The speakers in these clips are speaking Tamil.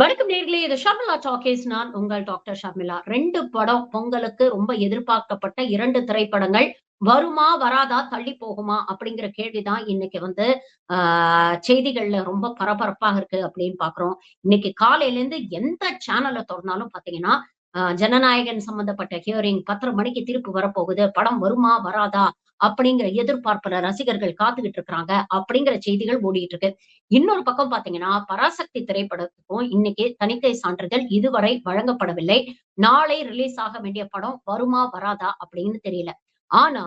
வணக்கம் நேர்களே இது ஷர்மிளா டாக்கேஸ் நான் உங்கள் டாக்டர் ஷர்மிளா. ரெண்டு படம் பொங்கலுக்கு ரொம்ப எதிர்பார்க்கப்பட்ட இரண்டு திரைப்படங்கள். வருமா வராதா தள்ளி போகுமா அப்படிங்கிற கேள்விதான் இன்னைக்கு வந்து ஆஹ் செய்திகள்ல ரொம்ப பரபரப்பாக இருக்கு அப்படின்னு பாக்குறோம் இன்னைக்கு காலையில இருந்து எந்த சேனல்ல திறந்தாலும் பாத்தீங்கன்னா ஜனநாயகன் சம்பந்தப்பட்ட ஹியரிங் பத்தரை மணிக்கு தீர்ப்பு வரப்போகுது. படம் வருமா வராதா? அப்படிங்கிற எதிர்பார்ப்புல ரசிகர்கள் காத்துக்கிட்டு இருக்கிறாங்க அப்படிங்கிற செய்திகள் ஓடிட்டு இருக்கு. இன்னொரு பக்கம் பாத்தீங்கன்னா பராசக்தி திரைப்படத்துக்கும் இன்னைக்கு தணிக்கை சான்றிதழ் இதுவரை வழங்கப்படவில்லை. நாளை ரிலீஸ் ஆக வேண்டிய படம் வருமா வராதா அப்படின்னு தெரியல. ஆனா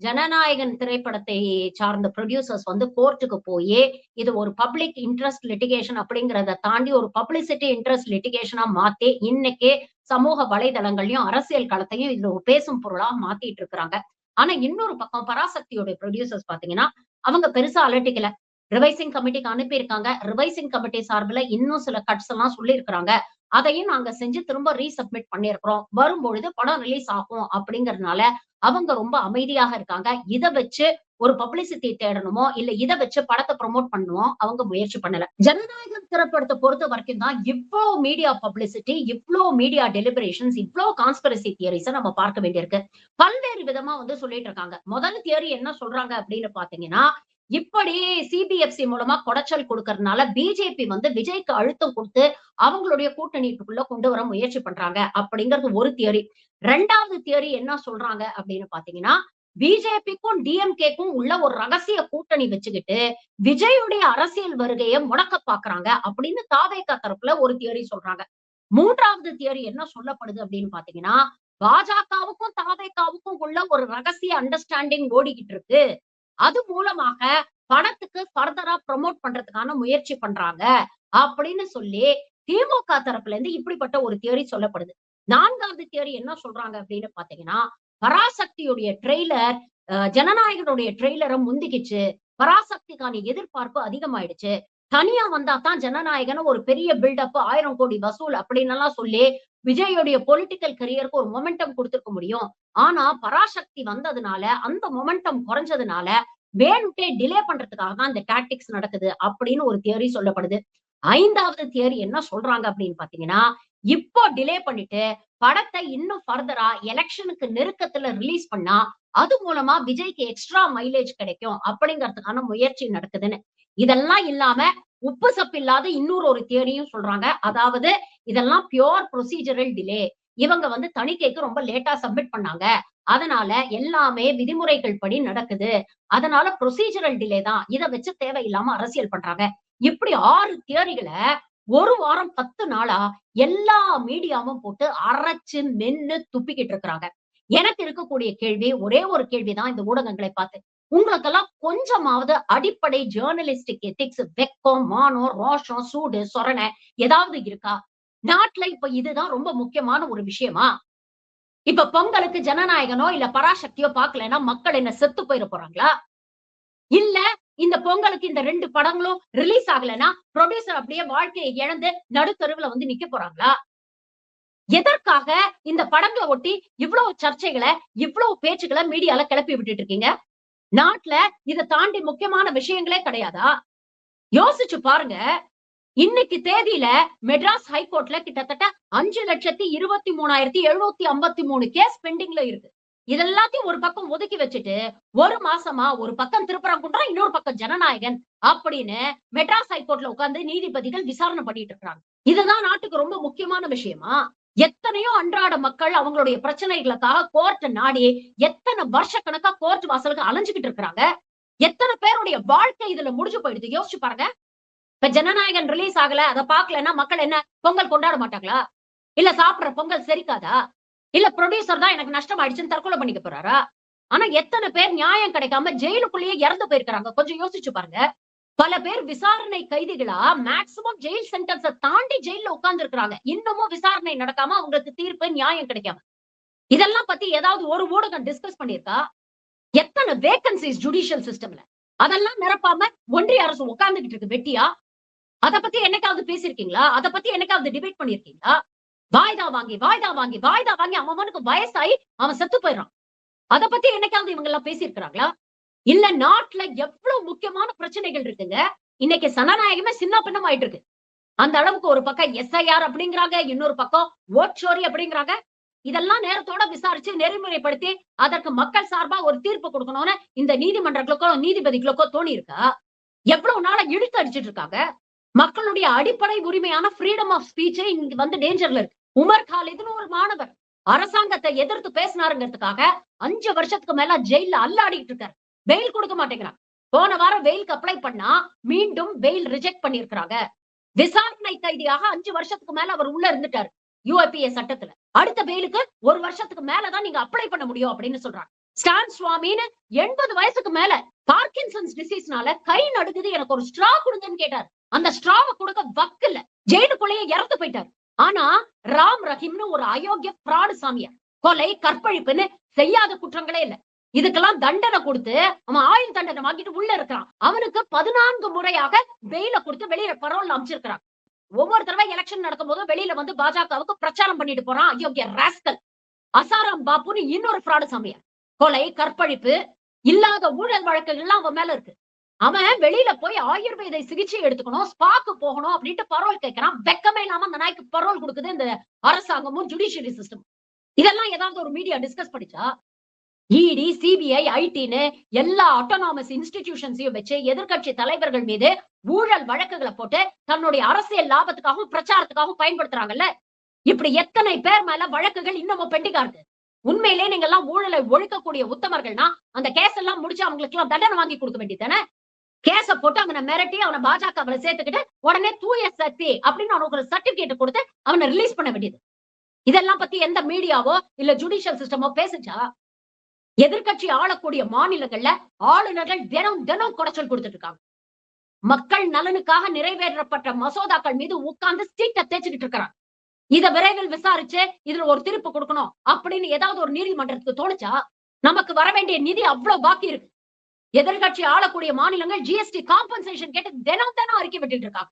ஜனநாயகன் திரைப்படத்தை சார்ந்த ப்ரொடியூசர்ஸ் வந்து கோர்ட்டுக்கு போய் இது ஒரு பப்ளிக் இன்ட்ரெஸ்ட் லிட்டிகேஷன் அப்படிங்கிறத தாண்டி ஒரு பப்ளிசிட்டி இன்ட்ரெஸ்ட் லிட்டிகேஷனா மாத்தி இன்னைக்கு சமூக வலைதளங்களையும் அரசியல் களத்தையும் இதுல ஒரு பேசும் பொருளா மாத்திட்டு இருக்கிறாங்க. ஆனா இன்னொரு பக்கம் பராசக்தியோட ப்ரொடியூசர்ஸ் பாத்தீங்கன்னா அவங்க பெருசா அலட்டிக்கல. ரிவைசிங் கமிட்டிக்கு அனுப்பியிருக்காங்க. ரிவைசிங் கமிட்டி சார்பில் இன்னும் சில கட்ஸ் எல்லாம் சொல்லியிருக்கிறாங்க. அதையும் நாங்க செஞ்சு திரும்ப ரீசப்மிட் பண்ணிருக்கிறோம். வரும்பொழுது படம் ரிலீஸ் ஆகும் அப்படிங்கறதுனால அவங்க ரொம்ப அமைதியாக இருக்காங்க. இதை வச்சு ஒரு பப்ளிசிட்டி தேடணுமோ இல்ல இதை வச்சு படத்தை ப்ரொமோட் பண்ணுவோம் அவங்க முயற்சி பண்ணல. ஜனநாயகம் திரைப்படத்தை பொறுத்த வரைக்கும் தான் இவ்வளோ மீடியா பப்ளிசிட்டி இவ்வளோ மீடியா டெலிபரேஷன்ஸ் இவ்வளோ கான்ஸ்பிரசி தியரிஸை நம்ம பார்க்க வேண்டியிருக்கு. பல்வேறு விதமா வந்து சொல்லிட்டு இருக்காங்க. முதல் தியரி என்ன சொல்றாங்க அப்படின்னு பாத்தீங்கன்னா இப்படி சிபிஎஃப்சி மூலமா குடைச்சல் கொடுக்கறதுனால பிஜேபி வந்து விஜய்க்கு அழுத்தம் கொடுத்து அவங்களுடைய கூட்டணிக்குள்ள கொண்டு வர முயற்சி பண்றாங்க அப்படிங்கிறது ஒரு தியரி. ரெண்டாவது தியரி என்ன சொல்றாங்க அப்படின்னு பாத்தீங்கன்னா பிஜேபிக்கும் டிஎம்கேக்கும் உள்ள ஒரு ரகசிய கூட்டணி வச்சுக்கிட்டு விஜயுடைய அரசியல் வருகையை முடக்க பாக்குறாங்க அப்படின்னு தாவேகா தரப்புல ஒரு தியரி சொல்றாங்க. மூன்றாவது தியரி என்ன சொல்லப்படுது அப்படின்னு பாத்தீங்கன்னா பாஜகவுக்கும் தாவேகாவுக்கும் உள்ள ஒரு ரகசிய அண்டர்ஸ்டாண்டிங் ஓடிக்கிட்டு இருக்கு. அது மூலமாக படத்துக்கு ஃபர்தரா ப்ரொமோட் பண்றதுக்கான முயற்சி பண்றாங்க அப்படின்னு சொல்லி திமுக தரப்புல இருந்து இப்படிப்பட்ட ஒரு தியரி சொல்லப்படுது. நான்காவது தியரி என்ன சொல்றாங்க அப்படின்னு பாத்தீங்கன்னா பராசக்தியுடைய ட்ரெய்லர் ஜனநாயகனுடைய ட்ரெய்லரை முந்திக்கிச்சு. பராசக்திக்கான எதிர்பார்ப்பு அதிகமாயிடுச்சு. தனியா வந்தா தான் ஜனநாயகன ஒரு பெரிய பில்டப் ஆயிரம் கோடி வசூல் அப்படின்னு எல்லாம் சொல்லி விஜயோடைய பொலிட்டிக்கல் கரியருக்கு ஒரு மொமெண்டம் கொடுத்துருக்க முடியும். ஆனா பராசக்தி வந்ததுனால அந்த மொமெண்டம் குறைஞ்சதுனால வேணுட்டே டிலே பண்றதுக்காக தான் இந்த டாக்டிக்ஸ் நடக்குது அப்படின்னு ஒரு தியரி சொல்லப்படுது. ஐந்தாவது தியரி என்ன சொல்றாங்க அப்படின்னு பாத்தீங்கன்னா இப்போ டிலே பண்ணிட்டு படத்தை இன்னும் ஃபர்தரா எலெக்ஷனுக்கு நெருக்கத்துல ரிலீஸ் பண்ணா அது மூலமா விஜய்க்கு எக்ஸ்ட்ரா மைலேஜ் கிடைக்கும் அப்படிங்கறதுக்கான முயற்சி நடக்குதுன்னு. இதெல்லாம் இல்லாம உப்பு சப்பு இல்லாத இன்னொரு ஒரு தியரியும் சொல்றாங்க. அதாவது இதெல்லாம் பியோர் ப்ரொசீஜரல் டிலே இவங்க வந்து தணிக்கைக்கு ரொம்ப லேட்டா சப்மிட் பண்ணாங்க. அதனால எல்லாமே விதிமுறைகள் படி நடக்குது. அதனால ப்ரொசீஜரல் டிலே தான். இதை வச்சு தேவையில்லாம அரசியல் பண்றாங்க. இப்படி ஆறு தியரிகளை ஒரு வாரம் பத்து நாளா எல்லா மீடியாவும் போட்டு அரைச்சு மென்னு துப்பிக்கிட்டு இருக்கிறாங்க. எனக்கு இருக்கக்கூடிய கேள்வி ஒரே ஒரு கேள்விதான் இந்த ஊடகங்களை பார்த்து. உங்களுக்கெல்லாம் கொஞ்சமாவது அடிப்படை ஜேர்னலிஸ்டிக் எத்திக்ஸ் வெக்கம் மானம் ரோஷம் சூடு சொரணை ஏதாவது இருக்கா? நாட்டுல இப்ப இதுதான் ரொம்ப முக்கியமான ஒரு விஷயமா? இப்ப பொங்கலுக்கு ஜனநாயகனோ இல்ல பராசக்தியோ பாக்கலன்னா மக்கள் என்ன செத்து போயிட போறாங்களா? இல்ல இந்த பொங்கலுக்கு இந்த ரெண்டு படங்களும் ரிலீஸ் ஆகலைன்னா ப்ரொடியூசர் அப்படியே வாழ்க்கையை இழந்து நடுத்தருவுல வந்து நிக்க போறாங்களா? எதற்காக இந்த படங்களை ஒட்டி இவ்வளவு சர்ச்சைகளை இவ்வளவு பேச்சுக்களை மீடியால கிளப்பி விட்டுட்டு இருக்கீங்க? நாட்டுல இதை தாண்டி முக்கியமான விஷயங்களே கிடையாதா? யோசிச்சு பாருங்க. இன்னைக்கு தேதியில மெட்ராஸ் ஹைகோர்ட்ல கிட்டத்தட்ட அஞ்சு லட்சத்தி இருபத்தி மூணாயிரத்தி எழுநூத்தி ஐம்பத்தி மூணு கேஸ் பெண்டிங்ல இருக்கு. இதெல்லாத்தையும் ஒரு பக்கம் ஒதுக்கி வச்சுட்டு ஒரு மாசமா ஒரு பக்கம் திருப்பரங்குன்றம் இன்னொரு பக்கம் ஜனநாயகன் அப்படின்னு மெட்ராஸ் ஹைகோர்ட்ல உட்கார்ந்து நீதிபதிகள் விசாரணை பண்ணிட்டு இருக்காங்க இதுதான் நாட்டுக்கு ரொம்ப முக்கியமான விஷயமா? எத்தனையோ அன்றாட மக்கள் அவங்களுடைய பிரச்சனைகளுக்காக கோர்ட் நாடி எத்தனை வருஷ கணக்கா கோர்ட் வாசலுக்கு அலைஞ்சுக்கிட்டு இருக்கிறாங்க? எத்தனை பேருடைய வாழ்க்கை இதுல முடிஞ்சு போயிடுது? யோசிச்சு பாருங்க. இப்ப ஜனநாயகன் ரிலீஸ் ஆகல. அதை பாக்கலன்னா மக்கள் என்ன? பொங்கல் கொண்டாட மாட்டாங்களா? இல்ல சாப்பிடுற பொங்கல் செரிக்காதா? இல்ல ப்ரொடியூசர் தான் எனக்கு நஷ்டம் ஆயிடுச்சுன்னு தற்கொலை பண்ணிக்க போறாரா? ஆனா எத்தனை பேர் நியாயம் கிடைக்காம ஜெயிலுக்குள்ளேயே இறந்து போயிருக்கிறாங்க? கொஞ்சம் யோசிச்சு பாருங்க. பல பேர் விசாரணை கைதிகளா மேக்சிமம் ஜெயில் சென்டென்ஸை தாண்டி ஜெயில உட்கார்ந்து இருக்கிறாங்க இன்னமும் விசாரணை நடக்காம அவங்களுக்கு தீர்ப்பு நியாயம் கிடைக்காம. இதெல்லாம் பத்தி ஏதாவது ஒரு ஊடகம் டிஸ்கஸ் பண்ணிருக்கா எத்தனை வேகன்சிஸ் ஜுடிஷியல் சிஸ்டம்ல அதெல்லாம் நிரப்பாம ஒன்றிய அரசு உட்கார்ந்துகிட்டு இருக்கு வெட்டியா? அத பத்தி என்னைக்காவது பேசிருக்கீங்களா அத பத்தி என்னைக்காவது டிபேட் பண்ணிருக்கீங்களா வாய்தா வாங்கி வாய்தா வாங்கி வாய்தா வாங்கி அவனுக்கு வயசாயி அவன் செத்து போயிடுறான். அத பத்தி என்னைக்காவது இவங்க எல்லாம் பேசியிருக்கிறாங்களா? இல்ல நாட்டுல எவ்வளவு முக்கியமான பிரச்சனைகள் இருக்குங்க? இன்னைக்கு சனநாயகமே சின்ன பின்னமாயிட்டு இருக்கு அந்த அளவுக்கு ஒரு பக்கம் எஸ்ஐஆர் அப்படிங்கிறாங்க இன்னொரு பக்கம் ஓட்சோரி அப்படிங்கிறாங்க. இதெல்லாம் நேரத்தோட விசாரிச்சு நெறிமுறைப்படுத்தி அதற்கு மக்கள் சார்பா ஒரு தீர்ப்பு கொடுக்கணும்னு இந்த நீதிமன்றங்களுக்கோ நீதிபதிகளுக்கோ தோணி இருக்கா எவ்வளவு நாளா இழுத்து அடிச்சிட்டு இருக்காங்க மக்களுடைய அடிப்படை உரிமையான ஃப்ரீடம் ஆஃப் ஸ்பீச்சே இங்க வந்து டேஞ்சர்ல இருக்கு. உமர் காலிதுன்னு ஒரு மாணவர் அரசாங்கத்தை எதிர்த்து பேசினாருங்கிறதுக்காக அஞ்சு வருஷத்துக்கு மேல ஜெயில அல்லாடிட்டு இருக்காரு. பெயில் கொடுக்க மாட்டேங்கிறாங்க போன வாரம் பெயிலுக்கு அப்ளை பண்ணா மீண்டும் பெயில் ரிஜெக்ட் பண்ணிருக்கிறாங்க விசாரணை கைதியாக அஞ்சு வருஷத்துக்கு மேல அவர் உள்ள இருந்துட்டாரு யூஐபிஏ சட்டத்துல. அடுத்த பெயிலுக்கு ஒரு வருஷத்துக்கு மேலதான் நீங்க அப்ளை பண்ண முடியும் அப்படின்னு சொல்றாங்க. ஸ்டான் சுவாமின்னு எண்பது வயசுக்கு மேல பார்க்கின்சன்ஸ் டிசீஸ்னால கை நடுக்குது எனக்கு ஒரு ஸ்ட்ரா கொடுங்கன்னு கேட்டார். அந்த ஸ்ட்ராவை கொடுக்க வக்கில்ல ஜெயிலுக்குள்ளேயே இறந்து போயிட்டார். ஆனா ராம் ரஹீம்னு ஒரு அயோக்கிய பிராடு சாமியார். கொலை கற்பழிப்புன்னு செய்யாத குற்றங்களே இல்ல. இதுக்கெல்லாம் தண்டனை கொடுத்து அவன் ஆயுள் தண்டனை வாங்கிட்டு உள்ள இருக்கிறான். அவனுக்கு பதினான்கு முறையாக பெயில கொடுத்து வெளியில பரோல் அமைச்சிருக்கிறான். ஒவ்வொரு தடவை எலெக்ஷன் நடக்கும் போதும் வெளியில வந்து பாஜகவுக்கு பிரச்சாரம் பண்ணிட்டு போறான் அயோக்கிய ராஸ்கல் அசாராம் பாபுன்னு இன்னொரு ஃப்ராடு சமயம் கொலை கற்பழிப்பு இல்லாத ஊழல் வழக்குகள் எல்லாம் அவன் மேல இருக்கு. அவன் வெளியில போய் ஆயுர்வேத சிகிச்சை எடுத்துக்கணும் ஸ்பாக்கு போகணும் அப்படின்ட்டு பரோல் கேட்கறான் வெக்கமே இல்லாம அந்த நாய்க்கு பரோல் கொடுக்குது இந்த அரசாங்கமும் ஜுடிஷியரி சிஸ்டம் இதெல்லாம் ஏதாவது ஒரு மீடியா டிஸ்கஸ் படிச்சா இடி சிபிஐ ஐடின்னு எல்லா ஆட்டோனாமஸ் இன்ஸ்டிடியூஷன்ஸையும் வச்சு எதிர்க்கட்சி தலைவர்கள் மீது ஊழல் வழக்குகளை போட்டு தன்னுடைய அரசியல் லாபத்துக்காகவும் பிரச்சாரத்துக்காகவும் பயன்படுத்துறாங்கல்ல? இப்படி எத்தனை பேர் மேல வழக்குகள் இன்னமும் பெண்டிகா இருக்கு உண்மையிலே நீங்க எல்லாம் ஊழலை ஒழிக்கக்கூடிய உத்தமர்கள்னா அந்த கேஸ் எல்லாம் முடிச்சு அவங்களுக்கு எல்லாம் தண்டனை வாங்கி கொடுக்க வேண்டியதானே கேஸ போட்டு அவனை மிரட்டி அவனை பாஜக அவரை சேர்த்துக்கிட்டு உடனே தூய சக்தி அப்படின்னு அவனுக்கு ஒரு சர்டிபிகேட் கொடுத்து அவனை ரிலீஸ் பண்ண வேண்டியது. இதெல்லாம் பத்தி எந்த மீடியாவோ இல்ல ஜுடிஷியல் சிஸ்டமோ பேசுச்சா? எதிர்கட்சி ஆளக்கூடிய மாநிலங்கள்ல ஆளுநர்கள் தினம் தினம் குடைச்சல் கொடுத்துட்டு இருக்காங்க. மக்கள் நலனுக்காக நிறைவேற்றப்பட்ட மசோதாக்கள் மீது உட்கார்ந்து சீட்டை தேய்ச்சிக்கிட்டு இருக்கிறாங்க. இதை விரைவில் விசாரிச்சு இதுல ஒரு திருப்பு கொடுக்கணும் அப்படின்னு ஏதாவது ஒரு நீதிமன்றத்துக்கு தோணுச்சா? நமக்கு வர வேண்டிய நிதி அவ்வளவு பாக்கி இருக்கு. எதிர்கட்சி ஆளக்கூடிய மாநிலங்கள் ஜிஎஸ்டி காம்பன்சேஷன் கேட்டு தினம் தினம் அறிக்கை விட்டுட்டு இருக்காங்க.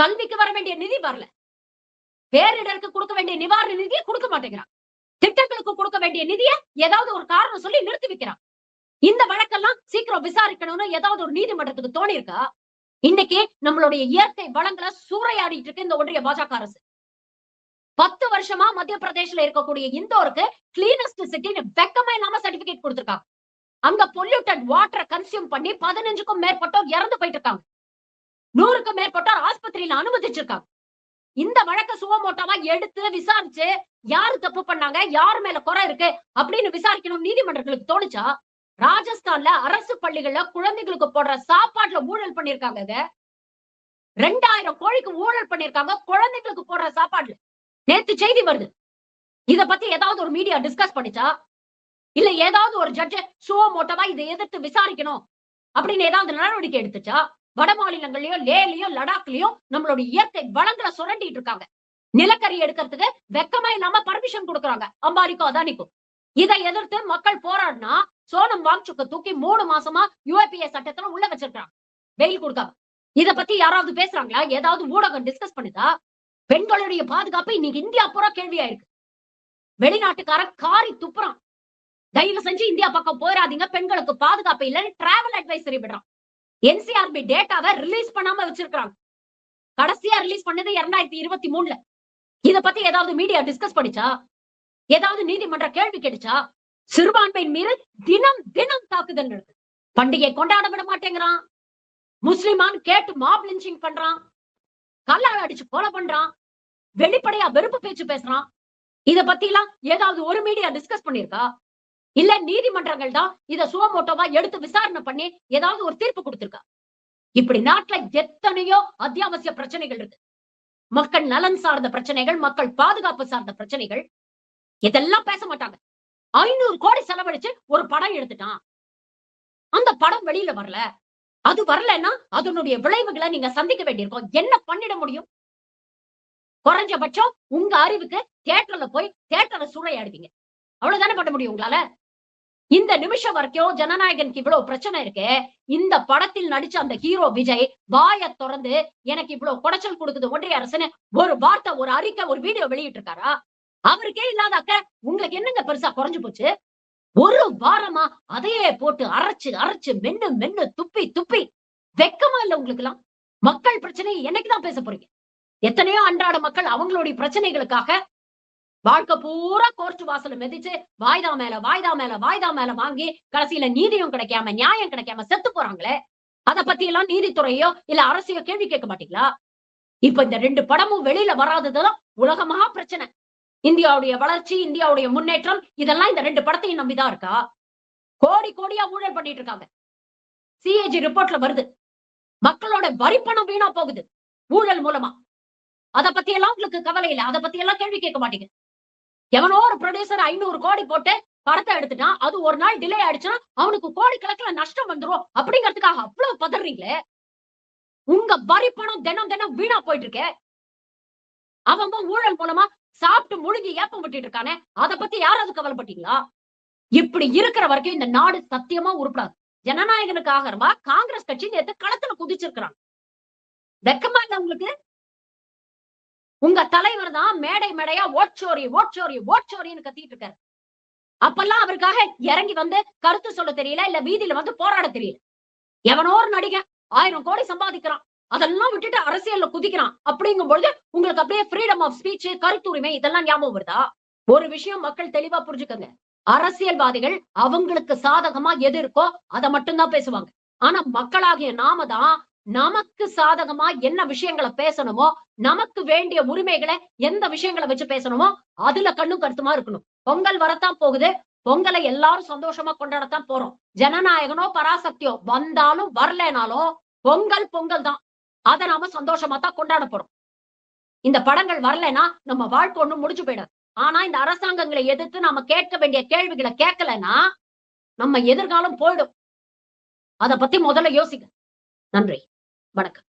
கல்விக்கு வர வேண்டிய நிதி வரல. பேரிடருக்கு கொடுக்க வேண்டிய நிவாரண நிதியை கொடுக்க மாட்டேங்கிறாங்க. திட்டங்களுக்கு கொடுக்க வேண்டிய நிதியை ஏதாவது ஒரு காரணம் சொல்லி நிறுத்தி வைக்கிறான். இந்த வழக்கெல்லாம் சீக்கிரம் விசாரிக்கணும்னு ஏதாவது ஒரு நீதிமன்றத்துக்கு தோணி இருக்கா இன்னைக்கு நம்மளுடைய இயற்கை வளங்களை சூறையாடிட்டு இருக்கு இந்த ஒன்றிய பாஜக அரசு. பத்து வருஷமா மத்திய பிரதேஷ்ல இருக்கக்கூடிய இந்தோருக்கு கிளீனஸ்ட் சிட்டின்னு வெக்கமே இல்லாம சர்டிபிகேட் கொடுத்துருக்காங்க. அங்க பொல்யூட்டட் வாட்டரை கன்சியூம் பண்ணி பதினஞ்சுக்கும் மேற்பட்டோர் இறந்து போயிட்டு இருக்காங்க நூறுக்கும் மேற்பட்டோர் ஆஸ்பத்திரியில அனுமதிச்சிருக்காங்க. இந்த வழக்க சுகமோட்டமா எடுத்து விசாரிச்சு யாரு தப்பு பண்ணாங்க? யார் மேல குறை இருக்கு? அப்படின்னு விசாரிக்கணும் நீதிமன்றங்களுக்கு தோணுச்சா? ராஜஸ்தான்ல அரசு பள்ளிகள்ல குழந்தைகளுக்கு போடுற சாப்பாட்டுல ஊழல் பண்ணிருக்காங்க ரெண்டாயிரம் கோழிக்கு ஊழல் பண்ணிருக்காங்க. குழந்தைகளுக்கு போடுற சாப்பாடுல நேத்து செய்தி வருது. இத பத்தி ஏதாவது ஒரு மீடியா டிஸ்கஸ் பண்ணிச்சா? இல்ல ஏதாவது ஒரு ஜட்ஜ சுவ மோட்டவா இதை எதிர்த்து விசாரிக்கணும்? அப்படின்னு ஏதாவது நடவடிக்கை எடுத்துச்சா? வட மாநிலங்களையும் லேலயோ லடாக்லயும் நம்மளுடைய இயற்கை வளங்களை சுரண்டிட்டு இருக்காங்க. நிலக்கரி எடுக்கிறதுக்கு வெக்கமா இல்லாம பர்மிஷன் கொடுக்குறாங்க. அம்பானிக்கும் அதானிக்கும். இதை எதிர்த்து மக்கள் போராடினா சோனம் வாங்சுக்க தூக்கி மூணு மாசமா யூஏபிஏ சட்டத்துல உள்ள வச்சிருக்காங்க வெயில் கொடுக்காம. இத பத்தி யாராவது பேசுறாங்களா? ஏதாவது ஊடகம் டிஸ்கஸ் பண்ணுதா? பெண்களுடைய பாதுகாப்பு இன்னைக்கு இந்தியா பூரா கேள்வியா இருக்கு வெளிநாட்டுக்காரன் காரி துப்புறான். தயவு செஞ்சு இந்தியா பக்கம் போயிடாதீங்க பெண்களுக்கு பாதுகாப்பு இல்லைன்னு டிராவல் அட்வைசரி விடுறான். என்சிஆர்பி டேட்டாவை ரிலீஸ் பண்ணாம வச்சிருக்காங்க கடைசியா ரிலீஸ் பண்ணது இரண்டாயிரத்தி இருபத்தி மூணுல. இத பத்தி ஏதாவது மீடியா டிஸ்கஸ் பண்ணிச்சா? ஏதாவது நீதிமன்ற கேள்வி கேட்டுச்சா? சிறுபான்மை மீது தினம் தினம் தாக்குதல் நடக்குது. பண்டிகை கொண்டாட விட மாட்டேங்கிறான். முஸ்லிமான் கேட்டு மாப் லிஞ்சிங் பண்றான். கல்லால் அடிச்சு கொலை பண்றான். வெளிப்படையா வெறுப்பு பேச்சு பேசுறான். இத பத்தி எல்லாம் ஏதாவது ஒரு மீடியா டிஸ்கஸ் பண்ணிருக்கா இல்ல நீதிமன்றங்கள் தான் இத சுவமோட்டோவா எடுத்து விசாரணை பண்ணி ஏதாவது ஒரு தீர்ப்பு கொடுத்திருக்கா? இப்படி நாட்டுல எத்தனையோ அத்தியாவசிய பிரச்சனைகள் இருக்கு. மக்கள் நலன் சார்ந்த பிரச்சனைகள் மக்கள் பாதுகாப்பு சார்ந்த பிரச்சனைகள் இதெல்லாம் பேச மாட்டாங்க. ஐநூறு கோடி செலவழிச்சு ஒரு படம் எடுத்துட்டான். அந்த படம் வெளியில வரல. அது வரலன்னா அதனுடைய விளைவுகளை நீங்க சந்திக்க வேண்டியிருக்கோம். என்ன பண்ணிட முடியும்? குறைஞ்சபட்சம் உங்க அறிவுக்கு தியேட்டர்ல போய் தியேட்டரை சூறையாடுவீங்க. அவ்வளவுதானே பண்ண முடியும் உங்களால? இந்த நிமிஷம் வரைக்கும் ஜனநாயகனுக்கு இவ்வளவு பிரச்சனை இருக்கு. இந்த படத்தில் நடிச்ச அந்த ஹீரோ விஜய் வாய திறந்து எனக்கு இவ்வளவு குடைச்சல் கொடுக்குது ஒன்றிய அரசுன்னு ஒரு வார்த்தை ஒரு அறிக்கை ஒரு வீடியோ வெளியிட்டு இருக்காரா அவருக்கே இல்லாத அக்கறை. உங்களுக்கு என்னங்க பெருசா குறைஞ்சு போச்சு? ஒரு வாரமா அதையே போட்டு அரைச்சு அரைச்சு மென்னு மென்னு துப்பி துப்பி. வெக்கமா இல்ல உங்களுக்கு எல்லாம் மக்கள் பிரச்சனையை என்னைக்குதான் பேச போறீங்க? எத்தனையோ அன்றாட மக்கள் அவங்களுடைய பிரச்சனைகளுக்காக வாழ்க்கை பூரா கோர்ட் வாசல மிதிச்சு வாய்தா மேல வாய்தா மேல வாய்தா மேல வாங்கி கடைசியில நீதியும் கிடைக்காம நியாயம் கிடைக்காம செத்து போறாங்களே? அத பத்தி எல்லாம் நீதித்துறையோ இல்ல அரசியோ கேள்வி கேட்க மாட்டீங்களா? இப்ப இந்த ரெண்டு படமும் வெளியில வராததுதான் உலகமா பிரச்சனை. இந்தியாவுடைய வளர்ச்சி இந்தியாவுடைய முன்னேற்றம் இதெல்லாம் இந்த ரெண்டு படத்தையும் நம்பிதான் இருக்கா? கோடி கோடியா ஊழல் பண்ணிட்டு இருக்காங்க. சிஏஜி ரிப்போர்ட்ல வருது. மக்களோட வரிப்பணம் வீணா போகுது. ஊழல் மூலமா. அத பத்தி எல்லாம் உங்களுக்கு கவலை இல்லை. அத பத்தி எல்லாம் கேள்வி கேட்க மாட்டீங்க. எவனோ ஒரு ப்ரொடியூசர் ஐநூறு கோடி போட்டு படத்தை எடுத்துட்டான். அது ஒரு நாள் டிலே ஆயிடுச்சுன்னா அவனுக்கு கோடி கணக்குல நஷ்டம் வந்துரும். அப்படிங்கிறதுக்காக அவ்வளவு பதறீங்களே? உங்க வரி பணம் தினம் தினம் வீணா போயிட்டு இருக்கே அவன் ஊழல் மூலமா சாப்பிட்டு முழுங்கி ஏப்பம் விட்டுட்டு இருக்கானே. அத பத்தி யாராவது கவலைப்பட்டீங்களா? இப்படி இருக்கிற வரைக்கும் இந்த நாடு சத்தியமா உருப்படாது. ஜனநாயகனுக்கு ஜனநாயகனுக்காக காங்கிரஸ் கட்சி நேற்று களத்துல குதிச்சிருக்கிறான். வெக்கமா இல்ல உங்களுக்கு? உங்க தலைவர் தான் மேடை மேடையா ஓட்சோரி ஓட்சோரி ஓட்சோரின்னு கத்திட்டு இருக்காரு. அப்பெல்லாம் அவருக்காக இறங்கி வந்து கருத்து சொல்ல தெரியல இல்ல வீதியில வந்து போராட தெரியல. எவனோ ஒரு நடிகன் ஆயிரம் கோடி சம்பாதிக்கிறான். அதெல்லாம் விட்டுட்டு அரசியல்ல குதிக்கிறான். அப்படிங்கும் பொழுது உங்களுக்கு அப்படியே ஃப்ரீடம் ஆஃப் ஸ்பீச் கருத்துரிமை இதெல்லாம் ஞாபகம் வருதா? ஒரு விஷயம் மக்கள் தெளிவா புரிஞ்சுக்கங்க. அரசியல்வாதிகள் அவங்களுக்கு சாதகமா எது இருக்கோ அதை மட்டும்தான் பேசுவாங்க. ஆனா மக்களாகிய நாம தான் நமக்கு சாதகமா என்ன விஷயங்களை பேசணுமோ நமக்கு வேண்டிய உரிமைகளை எந்த விஷயங்களை வச்சு பேசணுமோ அதுல கண்ணும் கருத்துமா இருக்கணும். பொங்கல் வரத்தான் போகுது. பொங்கலை எல்லாரும் சந்தோஷமா கொண்டாடத்தான் போறோம். ஜனநாயகனோ பராசக்தியோ வந்தாலும் வரலனாலும் பொங்கல் பொங்கல் தான். அதை நாம சந்தோஷமா தான் கொண்டாட போறோம். இந்த படங்கள் வரலைன்னா நம்ம வாழ்க்கை ஒண்ணு முடிஞ்சு போயிடாது. ஆனா இந்த அரசாங்கங்களை எதிர்த்து நாம கேட்க வேண்டிய கேள்விகளை கேட்கலன்னா நம்ம எதிர்காலம் போயிடும். அத பத்தி முதல்ல யோசிக்க நன்றி. வணக்கம்.